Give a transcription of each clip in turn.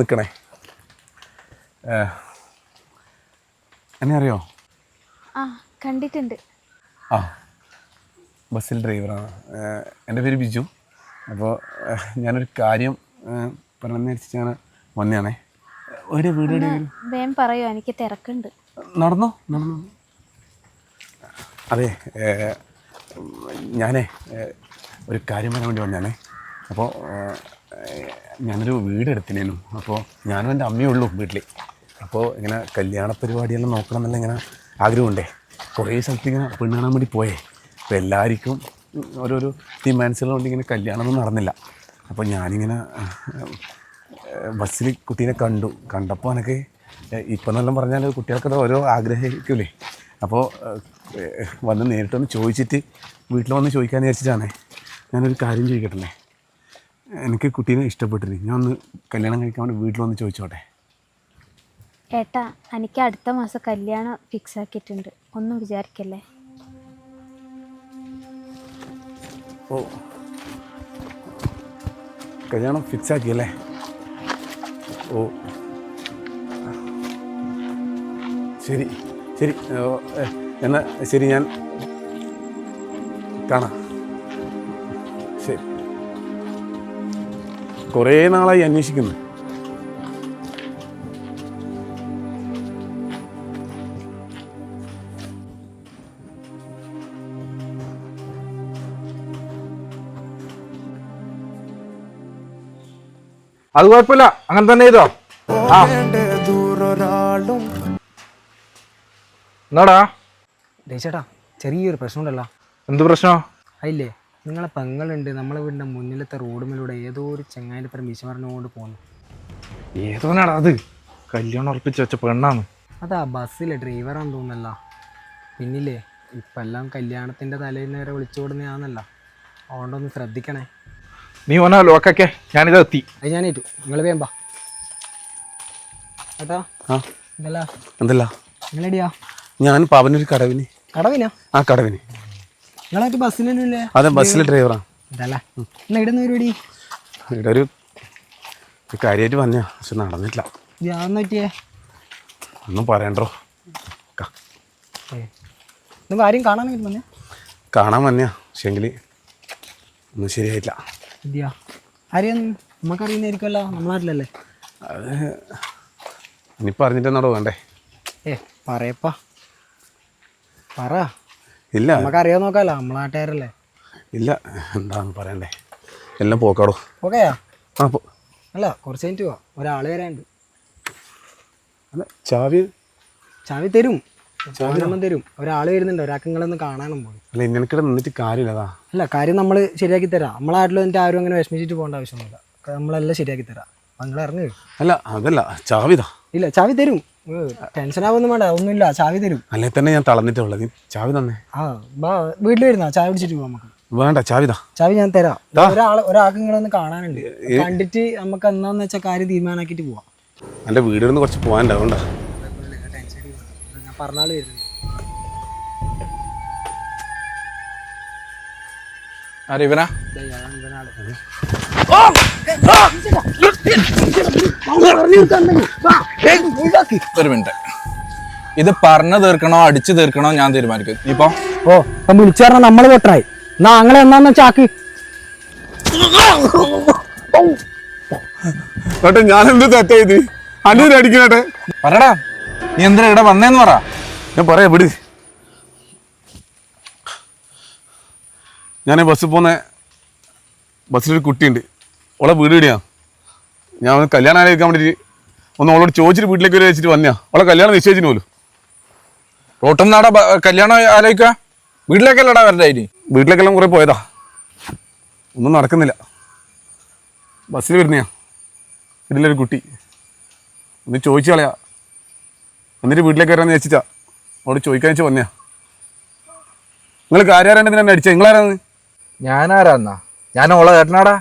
നിൽക്കണേ എന്നെ അറിയോ ആ കണ്ടിട്ടുണ്ട്. ആ ബസ്സിൽ ഡ്രൈവറാണ്. എന്റെ പേര് ബിജു. അപ്പോൾ ഞാനൊരു കാര്യം പറഞ്ഞു വെച്ചിട്ടാണ് വന്നതാണേ. ഒരു വീട് വേം പറയോ എനിക്ക് തിരക്കുണ്ട്. നടന്നോ? നടന്നോ. അതെ ഞാനേ ഒരു കാര്യം പറയാൻ വേണ്ടി വന്നാണേ അപ്പോൾ ഞാനൊരു വീട് എടുത്തിനേനു. അപ്പോൾ ഞാനും എന്റെ അമ്മയേ ഉള്ളൂ വീട്ടിൽ അപ്പോൾ ഇങ്ങനെ കല്യാണ പരിപാടിയെല്ലാം നോക്കണം എന്നുള്ള ഇങ്ങനെ ആഗ്രഹമുണ്ടേ. കുറേ സ്ഥലത്ത് ഇങ്ങനെ പെണ്ണ് കാണാൻ വേണ്ടി പോയേ. അപ്പോൾ എല്ലാവർക്കും ഓരോരോ ഡിമാൻഡ്സുകളുണ്ട് ഇങ്ങനെ കല്യാണമൊന്നും നടന്നില്ല. അപ്പോൾ ഞാനിങ്ങനെ ബസ്സിൽ കുട്ടീനെ കണ്ടു. കണ്ടപ്പോൾ എനിക്ക് ഇപ്പം എന്നെല്ലാം പറഞ്ഞാൽ കുട്ടികൾക്കത് ഓരോ ആഗ്രഹിക്കൂലേ അപ്പോൾ വന്ന് നേരിട്ടൊന്ന് ചോദിച്ചിട്ട് വീട്ടിൽ വന്ന് ചോദിക്കാമെന്ന് വിചാരിച്ചിട്ടാണേ ഞാനൊരു കാര്യം ചോദിക്കട്ടെ എനിക്ക് കുട്ടീനെ ഇഷ്ടപ്പെട്ടിരി ഞാൻ ഒന്ന് കല്യാണം കഴിക്കാൻ വേണ്ടി വീട്ടിൽ വന്ന് ചോദിച്ചോട്ടെ? ഏട്ടാ എനിക്ക് അടുത്ത മാസം കല്യാണം ഫിക്സ് ആക്കിയിട്ടുണ്ട്. ഒന്നും വിചാരിക്കല്ലേ? ഓ. കല്യാണം ഫിക്സ് ആക്കിയല്ലേ? ഓ. ശരി ശരി. എന്നാ ശരി ഞാൻ കാണാം. കുറേ നാളായി അന്വേഷിക്കുന്നു. അത് കുഴപ്പമില്ല. അങ്ങനെ തന്നെ ചെയ്തോ? ആ. എന്നാടാ ചേട്ടാ ചെറിയൊരു പ്രശ്നമുണ്ടല്ലോ. എന്ത് പ്രശ്നം? അതില്ലേ? നിങ്ങളെ പെങ്ങളുണ്ട്. നമ്മളെ വീടിന്റെ മുന്നിലത്തെ റോഡുമിലൂടെ ഏതോ ഒരു ചങ്ങായിന്റെ പരം പറഞ്ഞുകൊണ്ട് പോകുന്നു ഏതോനാടാ അത്? കല്യാണം ഉറപ്പിച്ച് വെച്ച പെണ്ണാണ്. അതാ ബസ്സിലെ ഡ്രൈവറാന്ന് തോന്നുന്നല്ല പിന്നില്ലേ ഇപ്പം എല്ലാം കല്യാണത്തിന്റെ തലേന്ന് വരെ വിളിച്ചുകൊടുന്നതാന്നല്ല അതുകൊണ്ടൊന്ന് ശ്രദ്ധിക്കണേ. നീ ഓനാ ലോക്കൊക്കെ ഞാനിത് എത്തി. അത് ഞാനേറ്റു നിങ്ങൾ വേമ്പാ ഏട്ടാ ആ. എന്തല്ല എന്തല്ല? നിങ്ങളെടിയാ? ഞാൻ പവനൊരു കടവിന്. കടവിനാ? ആ കടവിന്. അതെ ബസ്സിലെ ഡ്രൈവറാ ഇവിടെ ഒരു കാര്യമായിട്ട് വന്നയാ പക്ഷെ നടന്നില്ല ഒന്നും പറയണ്ടോ? ആരും കാണാൻ കാണാൻ വന്നയാ പക്ഷെങ്കിൽ ഒന്നും ശരിയായില്ല ഇല്ല ആരെയാ ഇനി പറഞ്ഞിട്ട് എന്നോട് വേണ്ടേ? ഏ പറയപ്പാ. പറ. ഇല്ല. നമുക്ക് അറിയാൻ നോക്കാലോ നമ്മളെ നാട്ടുകാരല്ലേ? ഇല്ല. എന്താന്ന് പറയണ്ടേ? എല്ലാം പോക്കാടോ. ഓക്കെയാ ആ പോ. അല്ല കുറച്ച് കഴിഞ്ഞിട്ട് പോവാം. ഒരാൾ വരാനുണ്ട്. അല്ല ചാവി? ചാവി തരും. ചാവിനൊന്നും തരും. ഒരാൾ വരുന്നുണ്ട്. ഒരാൾക്ക് നിങ്ങളൊന്ന് കാണാനും പോയി. അല്ല ഇന്നലെ നിന്നിട്ട് കാര്യമില്ലതാ അല്ല കാര്യം നമ്മൾ ശരിയാക്കി തരാം. നമ്മളെ നാട്ടിൽ വന്നിട്ട് ആരും അങ്ങനെ വിഷമിച്ചിട്ട് പോകേണ്ട ആവശ്യമൊന്നുമില്ല. നമ്മളെല്ലാം ശരിയാക്കി തരാം. നിങ്ങൾ ഇറങ്ങി അല്ല അതല്ല. ചാവിതാ. ഇല്ല ചാവി തരും. ടെൻഷൻ ആവൊന്നും വേണ്ട ഒന്നുമില്ല ചാവി തരും അല്ലേ തന്നെ ഞാൻ തളർന്നിട്ടുള്ളത് നീ ചാവി തന്നെ ആ വീട്ടിൽ വരുന്ന ചായ പിടിച്ചിട്ട് പോവാം നമുക്ക് വേണ്ട ചാവിതാ ചാവി ഞാൻ തരാം ഒരാൾ ഒരാൾക്ക് ഒന്ന് കാണാനുണ്ട് കണ്ടിട്ട് നമുക്ക് എന്താന്ന് വെച്ചാൽ കാര്യം തീരുമാനാക്കിട്ട് പോവാം എന്റെ വീടിൽ നിന്ന് കുറച്ച് പോകാനുണ്ട് അതുകൊണ്ടാ ഞാൻ പറഞ്ഞാൾ വരുന്നു ആരെ ഇവനാ ഇവനാൾ. ഒരു മിനിറ്റ്. ഇത് പറഞ്ഞു തീർക്കണോ അടിച്ചു തീർക്കണോ ഞാൻ തീരുമാനിക്കും. ഇപ്പൊ ഓ ഇപ്പം വിളിച്ചു പറഞ്ഞാൽ നമ്മൾ പൊട്ടറായി എന്നാ അങ്ങനെ എന്നാന്ന് ചാക്ക് ഞാൻ എന്ത് തെറ്റാ ഇത് അനിയൻ അടിക്കണട്ടെ. പറടാ നീ എന്തിനാ ഇവിടെ വന്നേന്ന് പറ. ഞാൻ പറയാ വിട്. ഞാൻ ബസ്സിൽ പോന്നെ ബസ്സിലൊരു കുട്ടിയുണ്ട്. ഓളെ വീട് ഇടിയാ ഞാൻ ഒന്ന് കല്യാണം ആലോചിക്കാൻ വേണ്ടിയിട്ട് ഒന്ന് അവളോട് ചോദിച്ചിട്ട് വീട്ടിലേക്ക് വരെ വെച്ചിട്ട് വന്നയാ. അവളെ കല്യാണം നിശ്ചയിച്ചിന് പോലും. റോട്ടം നാടാ കല്യാണം ആലോചിക്കുക വീട്ടിലേക്കല്ലടാ വരണ്ട ഇനി? വീട്ടിലേക്കെല്ലാം കുറേ പോയതാ. ഒന്നും നടക്കുന്നില്ല. ബസ്സിൽ വരുന്നയാ. ഇതിലൊരു കുട്ടി. ഒന്ന് ചോദിച്ചു കളയാ. എന്നിട്ട് വീട്ടിലേക്ക് വരാമെന്ന് വെച്ചിട്ടാ അവളോട് ചോദിക്കാൻ വെച്ച് വന്നയാ. നിങ്ങൾ കാര്യാരാണ്ട് എന്നെ അടിച്ച? നിങ്ങളാരാന്ന് ഞാനാരാന്നാ ഞാൻ ഓളെ കേട്ടനാടാ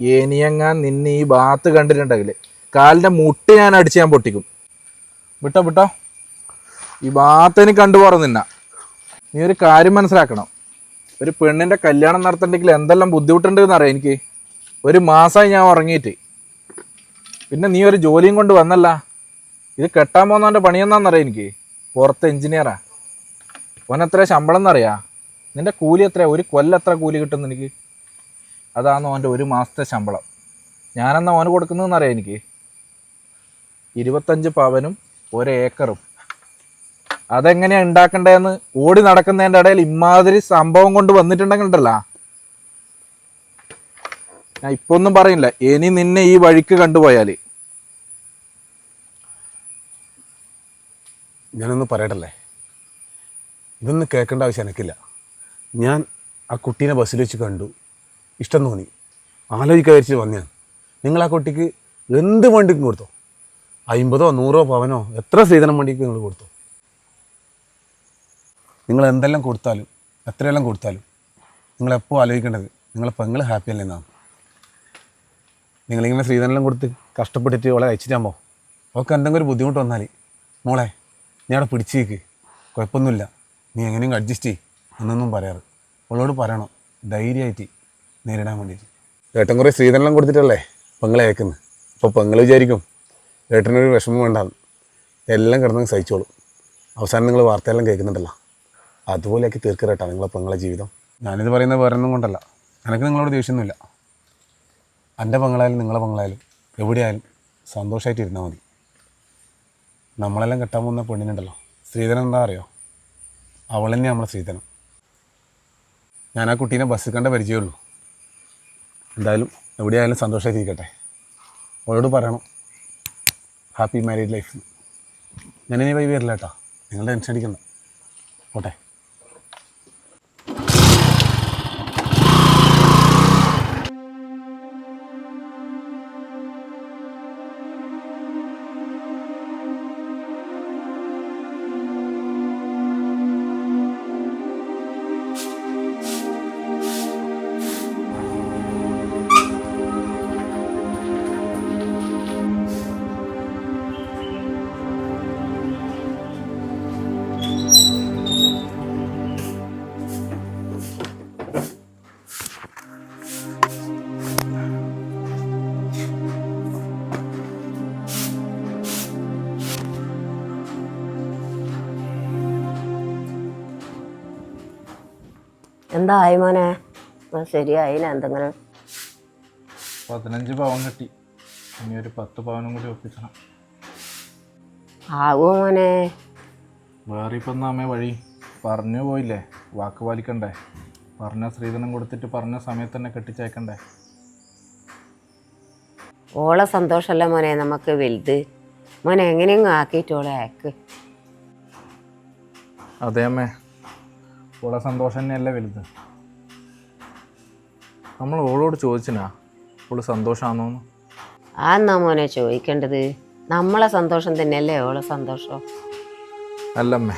ഏനിയങ്ങാൻ നിന്നെ ഈ ഭാഗത്ത് കണ്ടിട്ടുണ്ടെങ്കിൽ. കാലിന്റെ മുട്ടി ഞാൻ അടിച്ച് ഞാൻ പൊട്ടിക്കും. വിട്ടോ വിട്ടോ. ഈ ഭാഗത്ത് കണ്ടു നിന്ന നീ ഒരു കാര്യം മനസ്സിലാക്കണം. ഒരു പെണ്ണിന്റെ കല്യാണം നടത്തണ്ടെങ്കിൽ എന്തെല്ലാം ബുദ്ധിമുട്ടുണ്ട് എന്നറിയാം എനിക്ക്? ഒരു മാസമായി ഞാൻ ഉറങ്ങിയിട്ട്. പിന്നെ നീ ഒരു ജോലിയും കൊണ്ട് വന്നല്ല. ഇത് കെട്ടാൻ പോകുന്നവന്റെ പണിയെന്നാന്നറിയാം എനിക്ക്? പുറത്ത് എഞ്ചിനീയറാ. ഓൻ എത്ര ശമ്പളം എന്നറിയാ? നിന്റെ കൂലി എത്ര ഒരു കൊല്ലം എത്ര കൂലി കിട്ടുന്നു എനിക്ക് അതാണ് ഓന്റെ ഒരു മാസത്തെ ശമ്പളം. ഞാനെന്നാ ഓന് കൊടുക്കുന്നതെന്നറിയാം എനിക്ക്? ഇരുപത്തഞ്ച് പവനും ഒരേക്കറും അതെങ്ങനെയാണ് ഉണ്ടാക്കേണ്ടതെന്ന് ഓടി നടക്കുന്നതിന്റെ ഇടയിൽ ഇമാതിരി സംഭവം കൊണ്ട് വന്നിട്ടുണ്ടെങ്കിൽ ഉണ്ടല്ല ഞാൻ ഇപ്പൊ ഒന്നും പറയില്ല. ഇനി നിന്നെ ഈ വഴിക്ക് കണ്ടുപോയാൽ. ഞാനൊന്ന് പറയട്ടല്ലേ? ഇതൊന്നും കേൾക്കേണ്ട ആവശ്യം എനിക്കില്ല. ഞാൻ ആ കുട്ടീനെ ബസ്സിൽ വെച്ച് കണ്ടു. ഇഷ്ടം തോന്നി. ആലോചിക്കാൻ വന്നു വന്നതാണ്. നിങ്ങൾ ആ കുട്ടിക്ക് എന്ത് വേണ്ടിക്കും കൊടുത്തോ? അമ്പതോ നൂറോ പവനോ എത്ര സ്ത്രീധനം വണ്ടിക്ക് നിങ്ങൾ കൊടുത്തു? നിങ്ങൾ എന്തെല്ലാം കൊടുത്താലും എത്രയെല്ലാം കൊടുത്താലും നിങ്ങളെപ്പോൾ ആലോചിക്കേണ്ടത്? നിങ്ങളെ പെങ്ങൾ ഹാപ്പി അല്ലേ എന്നാണ്. നിങ്ങളിങ്ങനെ സ്ത്രീധനെല്ലാം കൊടുത്ത് കഷ്ടപ്പെട്ടിട്ട് അവളെ അയച്ചിട്ടാകുമ്പോൾ അവൾക്ക് എന്തെങ്കിലും ഒരു ബുദ്ധിമുട്ട് വന്നാൽ മോളെ നീ അവിടെ പിടിച്ചേക്ക് കുഴപ്പമൊന്നുമില്ല. നീ എങ്ങനെയും അഡ്ജസ്റ്റ് ചെയ്യ് എന്നൊന്നും പറയാറ്. അവളോട് പറയണം. ധൈര്യമായിട്ട് നേരിടാൻ വേണ്ടിയിട്ട്. ഏട്ടൻ കുറേ സ്ത്രീധനെല്ലാം കൊടുത്തിട്ടല്ലേ പെങ്ങളെ അയക്കുന്നത് അപ്പോൾ പെങ്ങൾ വിചാരിക്കും ഏട്ടനൊരു വിഷമം വേണ്ടാന്ന് എല്ലാം കിടന്നങ്ങ് സഹിച്ചോളും. അവസാനം നിങ്ങൾ വാർത്തയെല്ലാം കേൾക്കുന്നുണ്ടല്ലോ. അതുപോലെയൊക്കെ തീർക്കരട്ടാ നിങ്ങളെ പെങ്ങളെ ജീവിതം. ഞാനിത് പറയുന്നത് വേറൊന്നും കൊണ്ടല്ല. എനിക്ക് നിങ്ങളോട് ദേഷ്യമൊന്നുമില്ല. എന്റെ പെങ്ങളായാലും നിങ്ങളെ പെങ്ങളായാലും എവിടെയായാലും സന്തോഷമായിട്ട് ഇരുന്നാൽ മതി. നമ്മളെല്ലാം കെട്ടാൻ പോകുന്ന പെണ്ണിനുണ്ടല്ലോ. സ്ത്രീധനം എന്താ അറിയോ? അവൾ തന്നെ നമ്മളെ സ്ത്രീധനം. ഞാൻ ആ കുട്ടീനെ ബസ്സിൽ കണ്ട പരിചയമുള്ളൂ. എന്തായാലും എവിടെയായാലും സന്തോഷമായിട്ടിരിക്കട്ടെ അവളോട് പറയണം. Happy married life. ഞാനിനി വൈ വരില്ല കേട്ടോ. നിങ്ങൾ ടെൻഷൻ അടിക്കണ്ട. പോട്ടെ. എന്തായി മോനെ. ശരിയായില്ല എന്തെങ്കിലും. പതിനഞ്ച് പവൻ കിട്ടി. ഇനി ഒരു പത്ത് പവനും കൂടി ഒപ്പിക്കണം. ആവോ മോനെ. വേറെ ഇപ്പം നമ്മെ വഴി? പറഞ്ഞു പോയില്ലേ? വാക്ക് പാലിക്കണ്ടേ? പറഞ്ഞ സ്ത്രീധനം കൊടുത്തിട്ട് പറഞ്ഞ സമയത്ത് തന്നെ കെട്ടിച്ചേക്കണ്ടേ ഓളെ സന്തോഷമല്ല മോനെ നമുക്ക് വലുത്. മോനെ എങ്ങനെയെങ്കിലും ആക്കിയിട്ട് ഓളെ അയക്ക്. അതെ അമ്മേ. ഓളെ സന്തോഷം തന്നെയല്ലേ വലുത്? നമ്മൾ ഓളോട് ചോദിച്ചിനാ ഓൾ സന്തോഷമാണോന്ന് ആ എന്നാ മോനെ ചോദിക്കേണ്ടത്? നമ്മളെ സന്തോഷം തന്നെയല്ലേ ഓളെ സന്തോഷം? അല്ലമ്മേ.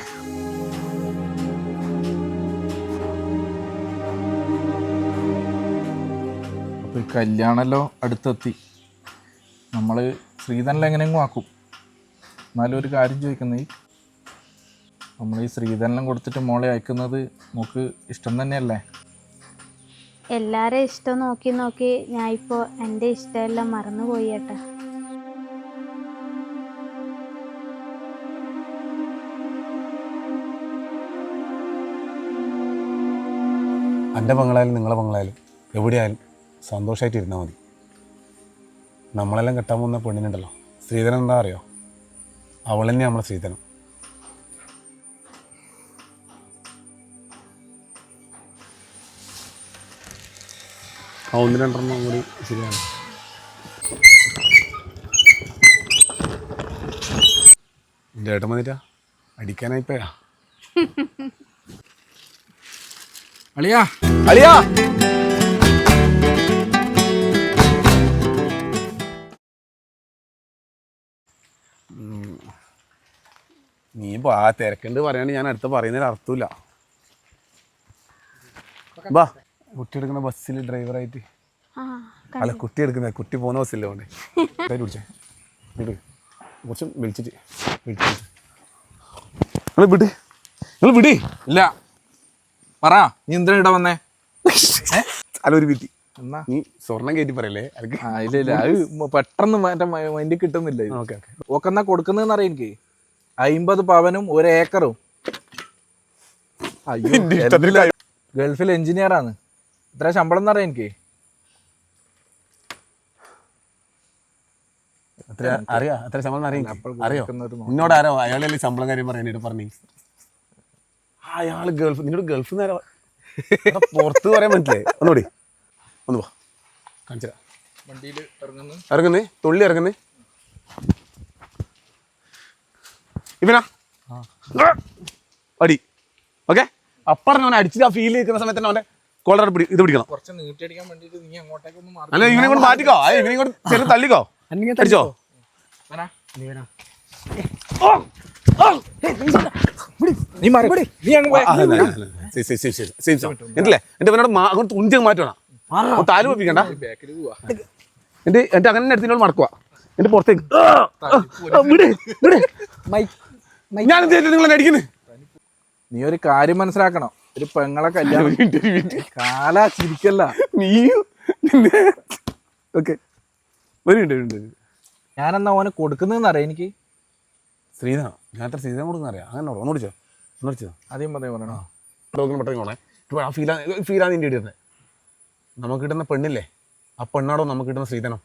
അപ്പോൾ ഈ കല്യാണമല്ലോ അടുത്തെത്തി. നമ്മൾ ശ്രീധനിലെങ്ങനെയെങ്കിലും ആക്കും. എന്നാലും ഒരു കാര്യം ചോദിക്കുന്നത് നമ്മൾ ഈ ശ്രീധരനം കൊടുത്തിട്ട് മോളെ അയക്കുന്നത് നമുക്ക് ഇഷ്ടം തന്നെയല്ലേ? എല്ലാരെയും ഇഷ്ടം നോക്കി നോക്കി ഞാൻ ഇപ്പോ എന്റെ ഇഷ്ടമെല്ലാം മറന്നുപോയി ഏട്ടാ. എന്റെ മംഗളായാലും നിങ്ങളെ മംഗളായാലും എവിടെയായാലും സന്തോഷമായിട്ട് ഇരുന്നാൽ മതി. നമ്മളെല്ലാം കെട്ടാൻ പോകുന്ന പെണ്ണിനുണ്ടല്ലോ. സ്ത്രീധനം എന്താ അറിയോ? അവൾ തന്നെ നമ്മളെ സ്ത്രീധനം ആ ഒന്ന് രണ്ടെണ്ണം കൂടി ശരിയാണ്. എന്റെ ഏട്ടൻ വന്നിട്ടാ? അടിക്കാനായിപ്പോയാ? അളിയാ. അളിയാ. നീ ആ തിരക്കുണ്ട് പറയാണ്ട് ഞാൻ അടുത്ത പറയുന്നതിന് അർത്ഥമില്ല. ബാ കുട്ടി എടുക്കുന്ന ബസ്സിൽ ഡ്രൈവറായിട്ട്. ആയിട്ട് അല്ല കുട്ടി എടുക്കുന്ന കുട്ടി പോകുന്ന ബസ്സില്ല കൊണ്ട് പിടിച്ചേ. വിട്. കുറച്ച് വിളിച്ചിട്ട് വിളിച്ചിട്ട്. നിങ്ങൾ വിട്. നിങ്ങൾ വിട്. ഇല്ല. പറ. നീ എന്തിനാ ഇട വന്നേ? അല്ല ഒരു വിധി. എന്നാ? നീ സ്വർണം കയറ്റി പറയല്ലേ? ഇല്ല ഇല്ല. അത് പെട്ടെന്ന് മറ്റേ മൈൻഡിൽ കിട്ടുന്നില്ല ഇത്. Okay okay. എന്നാ കൊടുക്കുന്നതെന്ന് അറിയാം എനിക്ക്? അയിമ്പത് പവനും ഒരു ഏക്കറും. അയ്യോ ഗൾഫിൽ എഞ്ചിനീയർ ഇത്ര ശമ്പളം എന്നറിയാം എനിക്ക്. അത്ര അറിയാ? അത്ര ശമ്പളം അറിയാം? നിന്നോട് ആരോ അയാളല്ലേ ശമ്പളം കാര്യം പറയാനായിട്ട് പറഞ്ഞു. അയാൾ ഗൾഫ് നിന്നോട് ഗൾഫ് നേരെ പുറത്ത് പറയാൻ പറ്റില്ലേ? ഒന്നുകൂടി. ഒന്ന് പോ കാണിച്ചു വണ്ടിയിൽ ഇറങ്ങുന്നു. ഇറങ്ങുന്നേ? തുള്ളി ഇറങ്ങുന്നേ? ഇവനാ? അടി. ഓക്കെ? അപ്പറഞ്ഞ അവനെ അടിച്ചിട്ട് ആ ഫീൽ നിൽക്കുന്ന സമയത്ത് തന്നെ അവന്റെ കോളർ ഇത് പിടിക്കണം. അല്ല കൊണ്ട് മാറ്റിക്കോ. കൊണ്ട് ചെറു തള്ളിക്കോ. അടിച്ചോ? എന്റെ അങ്ങോട്ട് അങ്ങ് മാറ്റണം. താൽ വെപ്പിക്കണ്ട ബാക്കിൽ പോവാ. എന്റെ എന്റെ അങ്ങനെ എടുത്തിനോട് മടക്കുക എന്റെ പുറത്തേക്ക്. ഞാൻ നിങ്ങൾ അടിക്കുന്നത് നീ ഒരു കാര്യം മനസ്സിലാക്കണം. ഒരു പെങ്ങളെ കല്യാണം കാലാ ചിരിക്കല്ല. നീയും? ഓക്കെ. വരുന്നുണ്ട് വരുന്നുണ്ട് ഞാനെന്നാ ഓന് കൊടുക്കുന്നതെന്ന് അറിയാം എനിക്ക്? ശ്രീധനോ ഞാൻ എത്ര ശ്രീധനം കൊടുക്കുന്ന അറിയാം അങ്ങനെ ഒന്ന് ഒന്നോടിച്ചോ ഒന്ന് വിളിച്ചോ ആദ്യം പറയാൻ പറയണോ ഡോക്കിന് പെട്ടെന്ന് പോണേ ആ ഫീലാ ഫീലാണ് നിന്റെ ഇടുന്നത് നമുക്ക് കിട്ടുന്ന പെണ്ണില്ലേ? ആ പെണ്ണാടോ നമുക്ക് കിട്ടുന്ന ശ്രീധനം?